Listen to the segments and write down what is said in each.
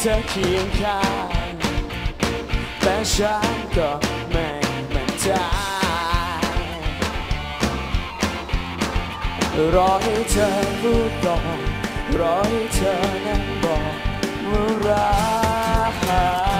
เธอเคียงข้างแต่ฉันก็ไม่มั่นใจรอให้เธอพูดก่อนรอให้เธอนั้นบอกว่ารัก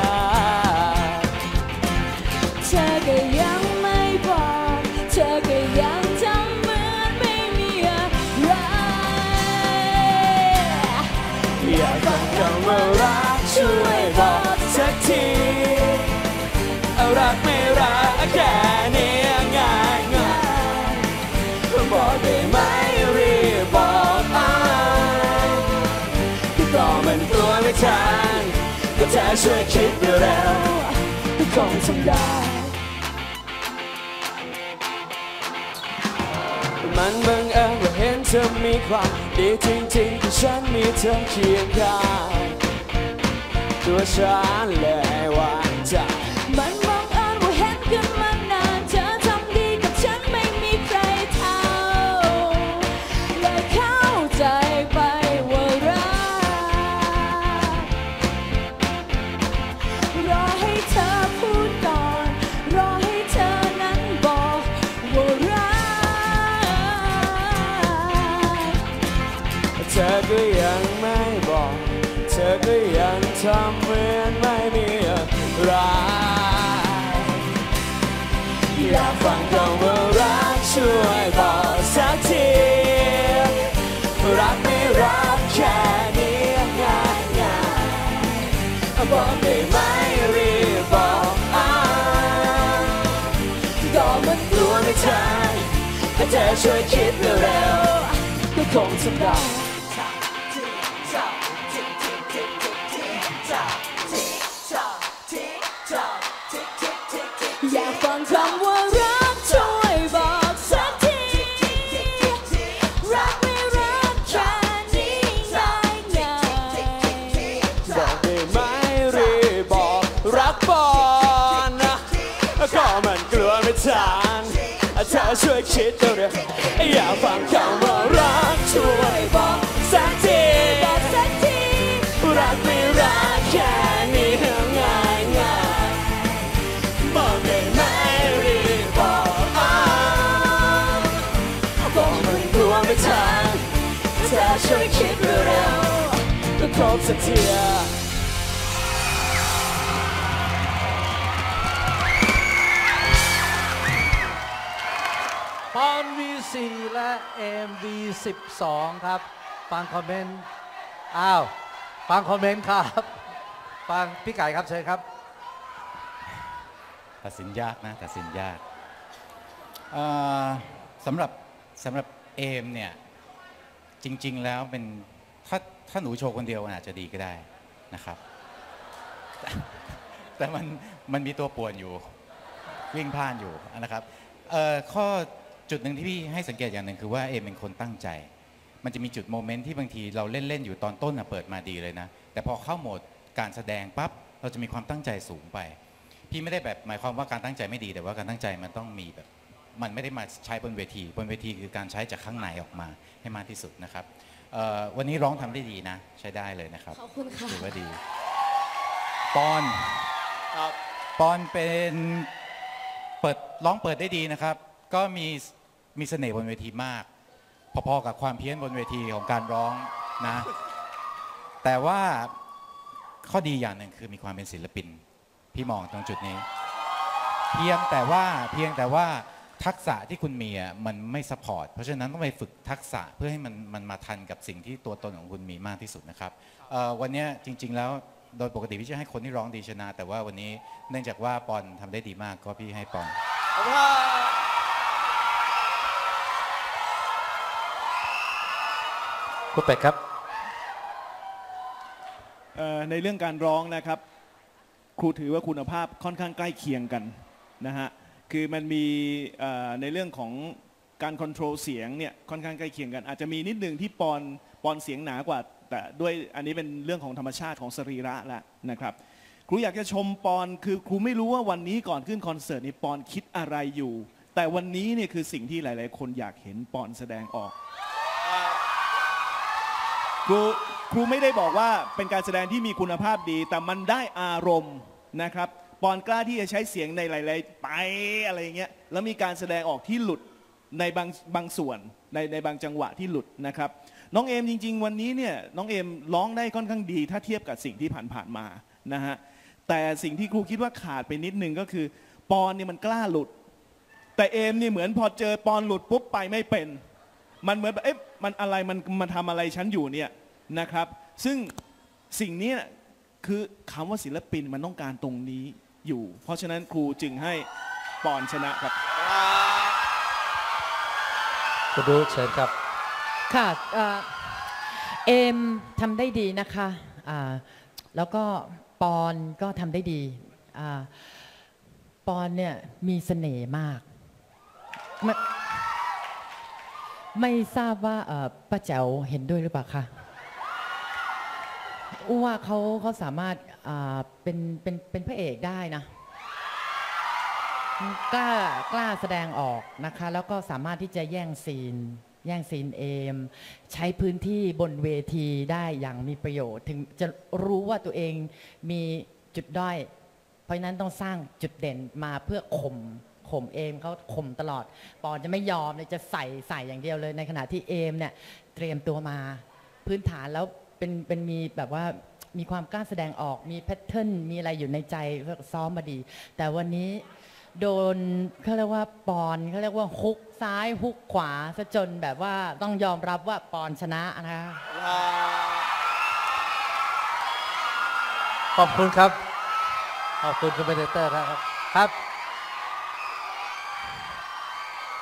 ช่วยคิดดูแล้วๆคงทำได้ มันบังเอิญว่าเห็นเธอมีความดีจริงๆที่ฉันมีเธอเคียงข้างตัวฉันเลยวา เธอก็ยังไม่บอก เธอก็ยังทำเหมือนไม่มีอะไรอยากฟังคำว่ารักช่วยบอกสักทีรักไม่รักแค่นี้ง่ายง่ายๆบอกได้ไหมรีบบอกอ้าก็มันกลัวไม่ทันถ้าเธอช่วยคิดเร็วๆก็คงทำได้ ชิดเร็วอยากฟังคำว่ารักช่วยบอกสักทีบอกสักทีรักไม่รักแค่นี้ง่ายง่ายบอกได้ไหมรีบบอกอ้าบอกมันกลัวไม่ทันเธอช่วยคิดเร็วก็ครบสักที ปอน V4 และ MV12 ครับ ฟังคอมเมนต์ อ้าว ฟังคอมเมนต์ครับ ฟังพี่ไก่ครับเชิญครับ ตัดสินยากนะตัดสินยากสำหรับสำหรับเอมเนี่ย จริง ๆ แล้วเป็นถ้าถ้าหนูโชว์คนเดียวมันอาจจะดีก็ได้นะครับแต่แต่มันมันมีตัวป่วนอยู่วิ่งพล่านอยู่นะครับเอ่อข้อ จุดหนึ่งที่พี่ให้สังเกตอย่างหนึ่งคือว่าเอมเป็นคนตั้งใจ มันจะมีจุดโมเมนต์ที่บางทีเราเล่น ๆ อยู่ตอนต้นนะเปิดมาดีเลยนะ แต่พอเข้าโหมดการแสดงปั๊บเราจะมีความตั้งใจสูงไป พี่ไม่ได้แบบหมายความว่าการตั้งใจไม่ดี แต่ว่าการตั้งใจมันต้องมีแบบ มันไม่ได้มาใช้บนเวที บนเวทีคือการใช้จากข้างในออกมาให้มากที่สุดนะครับเอ่อวันนี้ร้องทำได้ดีนะ ใช้ได้เลยนะครับขอบคุณค่ะถือว่าดีปอนปอนเป็นเปิดร้องเปิดได้ดีนะครับ ก็มี มีเสน่ห์บนเวทีมาก พอๆกับความเพี้ยนบนเวทีของการร้องนะ แต่ว่าข้อดีอย่างหนึ่งคือมีความเป็นศิลปิน พี่มองตรงจุดนี้ เพียงแต่ว่าเพียงแต่ว่าทักษะที่คุณมีอะมันไม่สปอร์ตเพราะฉะนั้นต้องไปฝึกทักษะเพื่อให้มันมันมาทันกับสิ่งที่ตัวตนของคุณมีมากที่สุดนะครับวันนี้จริง ๆ แล้วโดยปกติพี่จะให้คนที่ร้องดีชนะ แต่ว่าวันนี้เนื่องจากว่าปอนทำได้ดีมากก็พี่ให้ปอน คุณเป็ดครับในเรื่องการร้องนะครับ ครูถือว่าคุณภาพค่อนข้างใกล้เคียงกันนะฮะคือมันมีในเรื่องของการค o n t r o l เสียงเนี่ยค่อนข้างใกล้เคียงกัน อาจจะมีนิดนึงที่ปอนปอนเสียงหนากว่า แต่ด้วยอันนี้เป็นเรื่องของธรรมชาติของสรีระแล้วนะครับครูอยากจะชมปอนคือครูไม่รู้ว่าวันนี้ก่อนขึ้นคอนเสิร์ตนี่ปอนคิดอะไรอยู่ แต่วันนี้เนี่ยคือสิ่งที่หลาย ๆ คนอยากเห็นปอนแสดงออก ครูครูไม่ได้บอกว่าเป็นการแสดงที่มีคุณภาพดี แต่มันได้อารมณ์นะครับปอนกล้าที่จะใช้เสียงในหลายๆไปอะไรเงี้ยแล้วมีการแสดงออกที่หลุดในบางบางส่วนในในบางจังหวะที่หลุดนะครับ น้องเอมจริง ๆ วันนี้เนี่ยน้องเอมร้องได้ค่อนข้างดี ถ้าเทียบกับสิ่งที่ผ่านๆมานะฮะแต่สิ่งที่ครูคิดว่าขาดไปนิดนึงก็คือ ปอนเนี่ยมันกล้าหลุด แต่เอมนี่เหมือนพอเจอปอนหลุดปุ๊บไปไม่เป็น มันเหมือนแบบเอ๊ะมันอะไรมันมันทำอะไรฉันอยู่เนี่ยนะครับ ซึ่งสิ่งเนี้ยคือคำว่าศิลปินมันต้องการตรงนี้อยู่ เพราะฉะนั้นครูจึงให้ปอนชนะครับคุณดูเชิญครับ ค่ะเอ่อเอมทำได้ดีนะคะอ่าแล้วก็ปอนก็ทำได้ดีอ่าปอนเนี่ยมีเสน่ห์มากไม่ ไม่ทราบว่าป้าแจ๋วเห็นด้วยหรือเปล่าคะอ้ว่าเขาเขาสามารถเป็นเป็นเป็นพระเอกได้นะกล้ากล้าแสดงออกนะคะ แล้วก็สามารถที่จะแย่งซีน แย่งซีนเอม ใช้พื้นที่บนเวทีได้อย่างมีประโยชน์ ถึงจะรู้ว่าตัวเองมีจุดด้อย เพราะนั้นต้องสร้างจุดเด่นมาเพื่อข่ม ข่มเอมเขาข่มตลอด ปอนจะไม่ยอมเลยจะใส่ใส่อย่างเดียวเลย ในขณะที่เอมเนี่ยเตรียมตัวมาพื้นฐานแล้วเป็นเป็นมีแบบว่ามีความกล้าแสดงออกมีแพทเทิร์นมีอะไรอยู่ในใจซ้อมมาดี แต่วันนี้โดนเขาเรียกว่าปอนเขาเรียกว่าฮุกซ้ายฮุกขวาซะจนแบบว่าต้องยอมรับว่าปอนชนะนะคะขอบคุณครับ ขอบคุณคอมเมนเตอร์ครับครับ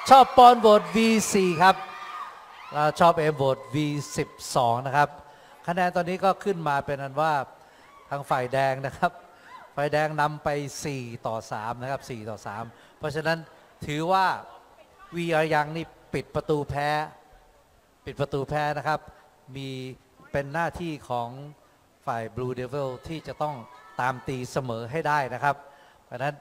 ชอบปอนโหวต V4 ครับแล้วชอบเอมโหวต V12 นะครับ คะแนนตอนนี้ก็ขึ้นมาเป็นอันว่าทางฝ่ายแดงนะครับฝ่ายแดงนำไป 4 ต่อ 3 นะครับ 4 ต่อ 3 เพราะฉะนั้นถือว่าวีอายังนี่ปิดประตูแพ้ ปิดประตูแพ้นะครับ มีเป็นหน้าที่ของฝ่าย Blue Devil ที่จะต้องตามตีเสมอให้ได้นะครับ เพราะฉะนั้น